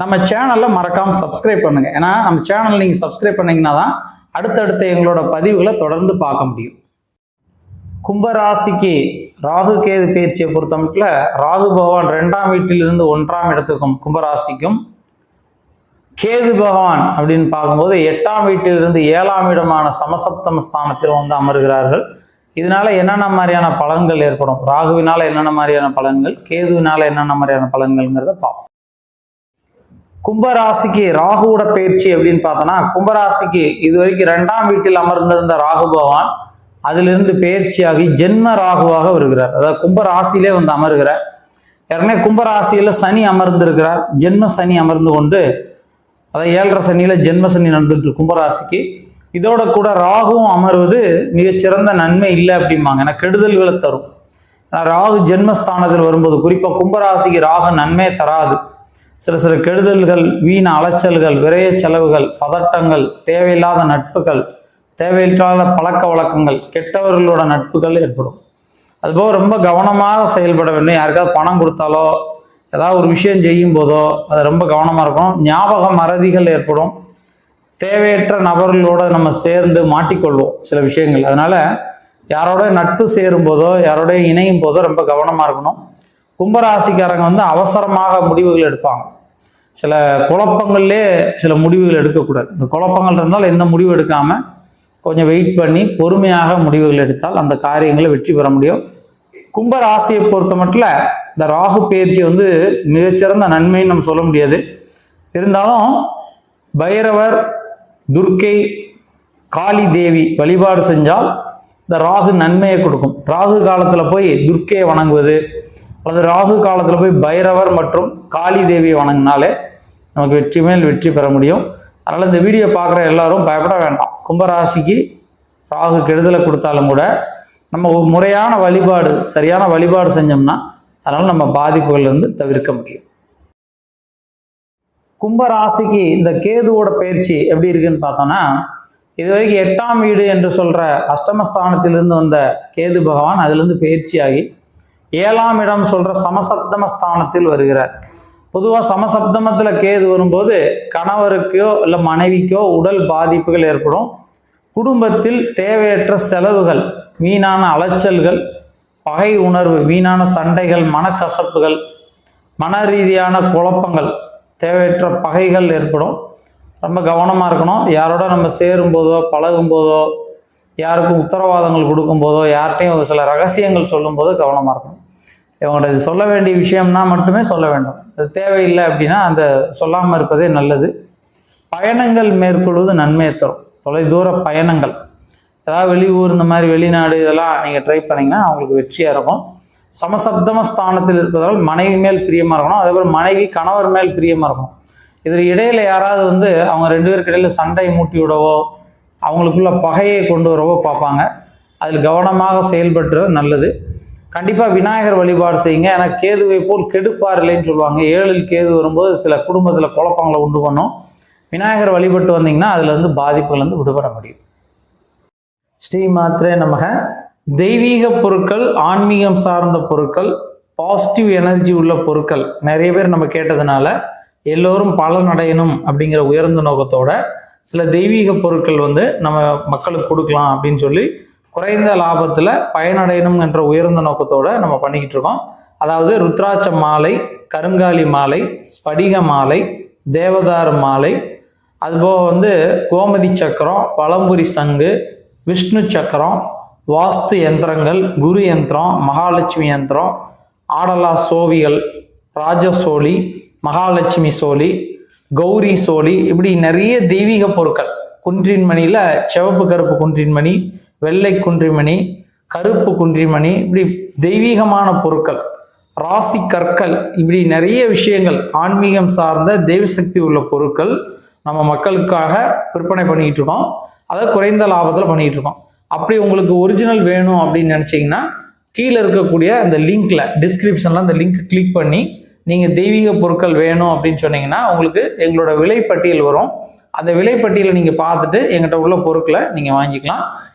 நம்ம சேனலில் மறக்காமல் சப்ஸ்கிரைப் பண்ணுங்கள் ஏன்னா நம்ம சேனல் நீங்கள் சப்ஸ்கிரைப் பண்ணிங்கன்னா தான் அடுத்தடுத்த எங்களோட பதிவுகளை தொடர்ந்து பார்க்க முடியும். கும்பராசிக்கு ராகு கேது பயிற்சியை பொறுத்த மட்டும் ராகு பகவான் ரெண்டாம் வீட்டிலிருந்து ஒன்றாம் இடத்துக்கும் கும்பராசிக்கும் கேது பகவான் அப்படின்னு பார்க்கும்போது எட்டாம் வீட்டிலிருந்து ஏழாம் இடமான சமசப்தம ஸ்தானத்தில் வந்து அமர்கிறார்கள். இதனால என்னென்ன மாதிரியான பலன்கள் ஏற்படும்? ராகுவினால என்னென்ன மாதிரியான பலன்கள்? கேதுவினால என்னென்ன மாதிரியான பலன்கள்ங்கிறத பார்ப்போம். கும்பராசிக்கு ராகுவோட பயிற்சி அப்படின்னு பார்த்தோன்னா கும்பராசிக்கு இது வரைக்கும் ரெண்டாம் வீட்டில் அமர்ந்திருந்த ராகு பகவான் அதிலிருந்து பயிற்சியாகி ஜென்ம ராகுவாக வருகிறார். அதாவது கும்பராசியிலே வந்து அமர்கிறார். ஏற்கனவே கும்பராசியில் சனி அமர்ந்திருக்கிறார். ஜென்ம சனி அமர்ந்து கொண்டு அதாவது ஏழரை சனியில் ஜென்ம சனி நடந்துட்டு கும்பராசிக்கு. இதோட கூட ராகுவும் அமர்வது மிகச்சிறந்த நன்மை இல்லை அப்படிம்பாங்க. ஏன்னா கெடுதல்களை தரும். ஏன்னா ராகு ஜென்மஸ்தானத்தில் வரும்போது குறிப்பாக கும்பராசிக்கு ராகு நன்மை தராது. சில சில கெடுதல்கள் வீண அலைச்சல்கள் விரைய செலவுகள் பதட்டங்கள் தேவையில்லாத நட்புகள் தேவையில்லாத பழக்க வழக்கங்கள் கெட்டவர்களோட நட்புகள் ஏற்படும். அதுபோக ரொம்ப கவனமாக செயல்பட வேண்டும். யாருக்காவது பணம் கொடுத்தாலோ ஏதாவது ஒரு விஷயம் செய்யும் போதோ அது ரொம்ப கவனமாக இருக்கணும். ஞாபக மறதிகள் ஏற்படும். தேவையற்ற நபர்களோட நம்ம சேர்ந்து மாட்டிக்கொள்வோம் சில விஷயங்கள். அதனால் யாரோட நட்பு சேரும் போதோ யாரோட இணையும் போதோ ரொம்ப கவனமாக இருக்கணும். கும்பராசிக்காரங்க வந்து அவசரமாக முடிவுகள் எடுப்பாங்க. சில குழப்பங்கள்லே சில முடிவுகள் எடுக்கக்கூடாது. இந்த குழப்பங்கள் இருந்தால் எந்த முடிவு எடுக்காம கொஞ்சம் வெயிட் பண்ணி பொறுமையாக முடிவுகள் எடுத்தால் அந்த காரியங்களை வெற்றி பெற முடியும். கும்பராசியை பொறுத்த மட்டும் இந்த ராகு பயிற்சி வந்து மிகச்சிறந்த நன்மைன்னு நம்ம சொல்ல முடியாது. இருந்தாலும் பைரவர் துர்க்கை காளி தேவி வழிபாடு செஞ்சால் இந்த ராகு நன்மையை கொடுக்கும். ராகு காலத்தில் போய் துர்க்கையை வணங்குவது அல்லது ராகு காலத்தில் போய் பைரவர் மற்றும் காளி தேவியை வணங்கினாலே நமக்கு வெற்றி மேல் வெற்றி பெற முடியும். அதனால் இந்த வீடியோ பார்க்குற எல்லாரும் பயப்பட வேண்டாம். கும்பராசிக்கு ராகு கெடுதலை கொடுத்தாலும் கூட நம்ம முறையான வழிபாடு சரியான வழிபாடு செஞ்சோம்னா அதனால் நம்ம பாதிப்புகள்லேருந்து தவிர்க்க முடியும். கும்பராசிக்கு இந்த கேதுவோட பயிற்சி எப்படி இருக்குன்னு பார்த்தோன்னா இது வரைக்கும் எட்டாம் வீடு என்று சொல்கிற அஷ்டமஸ்தானத்திலிருந்து வந்த கேது பகவான் அதிலிருந்து பயிற்சியாகி ஏழாம் இடம் சொல்கிற சமசப்தம ஸ்தானத்தில் வருகிறார். பொதுவாக சமசப்தமத்தில் கேது வரும்போது கணவருக்கோ இல்லை மனைவிக்கோ உடல் பாதிப்புகள் ஏற்படும். குடும்பத்தில் தேவையற்ற செலவுகள் வீணான அலைச்சல்கள் பகை உணர்வு வீணான சண்டைகள் மனக்கசப்புகள் மன ரீதியான குழப்பங்கள் தேவையற்ற பகைகள் ஏற்படும். ரொம்ப கவனமாக இருக்கணும். யாரோட நம்ம சேரும் போதோ பழகும்போதோ யாருக்கும் உத்தரவாதங்கள் கொடுக்கும்போதோ யார்கிட்டையும் ஒரு சில ரகசியங்கள் சொல்லும்போதோ கவனமாக இருக்கணும். இவங்கள்ட்ட சொல்ல வேண்டிய விஷயம்னா மட்டுமே சொல்ல வேண்டும். அது தேவையில்லை அப்படின்னா அந்த சொல்லாமல் இருப்பதே நல்லது. பயணங்கள் மேற்கொள்வது நன்மையை தரும். தொலைதூர பயணங்கள். ஏதாவது வெளியூர் இந்த மாதிரி வெளிநாடு இதெல்லாம் நீங்கள் ட்ரை பண்ணிங்கன்னா அவங்களுக்கு வெற்றியாக இருக்கும். சமசப்தம ஸ்தானத்தில் இருப்பதால் மனைவி மேல் பிரியமாக இருக்கணும். அதே போல் மனைவி கணவர் மேல் பிரியமாக இருக்கணும். இதில் இடையில யாராவது வந்து அவங்க ரெண்டு பேருக்கு இடையில சண்டை மூட்டி விடவோ அவங்களுக்குள்ள பகையை கொண்டு வரவோ பார்ப்பாங்க. அதில் கவனமாக செயல்பட்டுறது நல்லது. கண்டிப்பாக விநாயகர் வழிபாடு செய்யுங்க. ஏன்னா கேதுவை போல் கெடுப்பார் இல்லைன்னு சொல்லுவாங்க. ஏழில் கேது வரும்போது சில குடும்பத்தில் குழப்பங்களை உண்டு பண்ணும். விநாயகர் வழிபட்டு வந்தீங்கன்னா அதுலேருந்து இருந்து பாதிப்புகள் வந்து விடுபட முடியும். ஸ்ரீ மாத்திரே நமக. தெய்வீக பொருட்கள் ஆன்மீகம் சார்ந்த பொருட்கள் பாசிட்டிவ் எனர்ஜி உள்ள பொருட்கள். நிறைய பேர் நம்ம கேட்டதுனால எல்லோரும் பலனடையணும் அப்படிங்கிற உயர்ந்த நோக்கத்தோட சில தெய்வீக பொருட்கள் வந்து நம்ம மக்களுக்கு கொடுக்கலாம் அப்படின்னு சொல்லி குறைந்த லாபத்தில் பயனடையணும் என்ற உயர்ந்த நோக்கத்தோடு நம்ம பண்ணிக்கிட்டு இருக்கோம். அதாவது ருத்ராட்ச மாலை கருங்காலி மாலை ஸ்படிக மாலை தேவதார் மாலை அதுபோக வந்து கோமதி சக்கரம் பழம்புரி சங்கு விஷ்ணு சக்கரம் வாஸ்து யந்திரங்கள் குரு யந்திரம் மகாலட்சுமி யந்திரம் ஆடலா சோவிகள் ராஜசோழி மகாலட்சுமி சோழி கௌரி சோழி இப்படி நிறைய தெய்வீக பொருட்கள். குன்றின் மணியில் சிவப்பு கருப்பு குன்றின் மணி வெள்ளை குன்றிமணி கருப்பு குன்றிமணி இப்படி தெய்வீகமான பொருட்கள் ராசி கற்கள் இப்படி நிறைய விஷயங்கள் ஆன்மீகம் சார்ந்த தெய்வசக்தி உள்ள பொருட்கள் நம்ம மக்களுக்காக விற்பனை பண்ணிக்கிட்டு இருக்கோம். அதை குறைந்த லாபத்தில் பண்ணிக்கிட்டு இருக்கோம். அப்படி உங்களுக்கு ஒரிஜினல் வேணும் அப்படின்னு நினச்சிங்கன்னா கீழே இருக்கக்கூடிய அந்த லிங்க்கில் டிஸ்கிரிப்ஷனில் அந்த லிங்க் கிளிக் பண்ணி நீங்கள் தெய்வீக பொருட்கள் வேணும் அப்படின்னு சொன்னீங்கன்னா உங்களுக்கு எங்களோட விலைப்பட்டியல் வரும். அந்த விலைப்பட்டியலை நீங்கள் பார்த்துட்டு எங்கிட்ட உள்ள பொருட்களை நீங்கள் வாங்கிக்கலாம்.